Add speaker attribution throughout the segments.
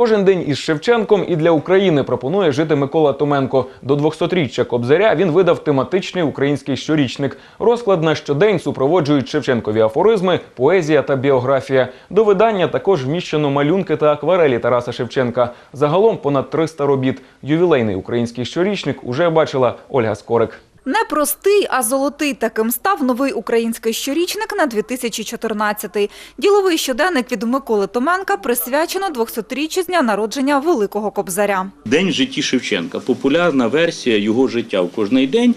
Speaker 1: Кожен день із Шевченком і для України пропонує жити Микола Томенко. До 200-річчя Кобзаря він видав тематичний український щорічник. Розклад на щодень супроводжують Шевченкові афоризми, поезія та біографія. До видання також вміщено малюнки та акварелі Тараса Шевченка. Загалом понад 300 робіт. Ювілейний український щорічник уже бачила Ольга Скорик.
Speaker 2: Не простий, а золотий таким став новий український щорічник на 2014. Діловий щоденник від Миколи Томенка присвячено 200-річчю з дня народження Великого Кобзаря.
Speaker 3: День житті Шевченка. Популярна версія його життя в кожний день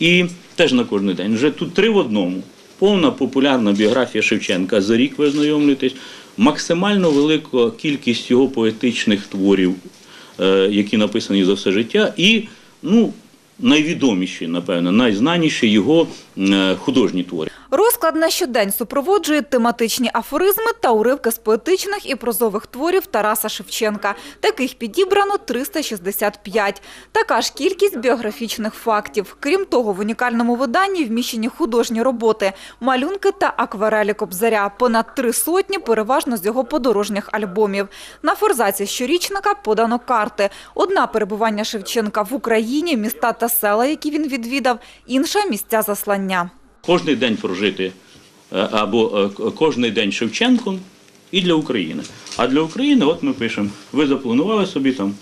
Speaker 3: і теж на кожний день. Вже тут три в одному. Повна популярна біографія Шевченка. За рік ви ознайомлюєтесь. Максимально велика кількість його поетичних творів, е, які написані за все життя, і ну, найвідоміші, напевно, найзнаніші його е, художні твори.
Speaker 2: Розклад на щодень супроводжує тематичні афоризми та уривки з поетичних і прозових творів Тараса Шевченка. Таких підібрано 365. Така ж кількість біографічних фактів. Крім того, в унікальному виданні вміщені художні роботи, малюнки та акварелі Кобзаря. Понад три сотні, переважно з його подорожніх альбомів. На форзаці щорічника подано карти. Одна перебування Шевченка в Україні, міста та села, які він відвідав, інша – місця заслання.
Speaker 3: Кожний день прожити е, або е, кожний день Шевченком і для України. А для України, от ми пишемо, ви запланували собі там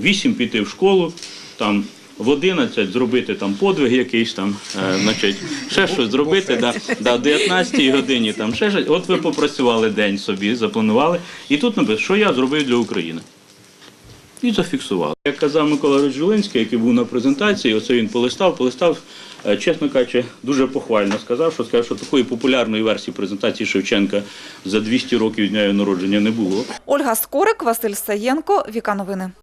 Speaker 3: 8 піти в школу, там в 11 зробити там подвиг якийсь там, е, значить, ще щось зробити, да, да, в 19 годині там ще щось. От ви попрацювали день собі, запланували. І тут написано, що я зробив для України. І зафіксували. Як казав Микола Роджулинський, який був на презентації, оце він полистав, полистав, е, чесно кажучи, дуже похвально сказав, що сказав, що такої популярної версії презентації Шевченка за 200 років дня його народження не було.
Speaker 2: Ольга Скорик, Василь Саєнко, Віка Новини.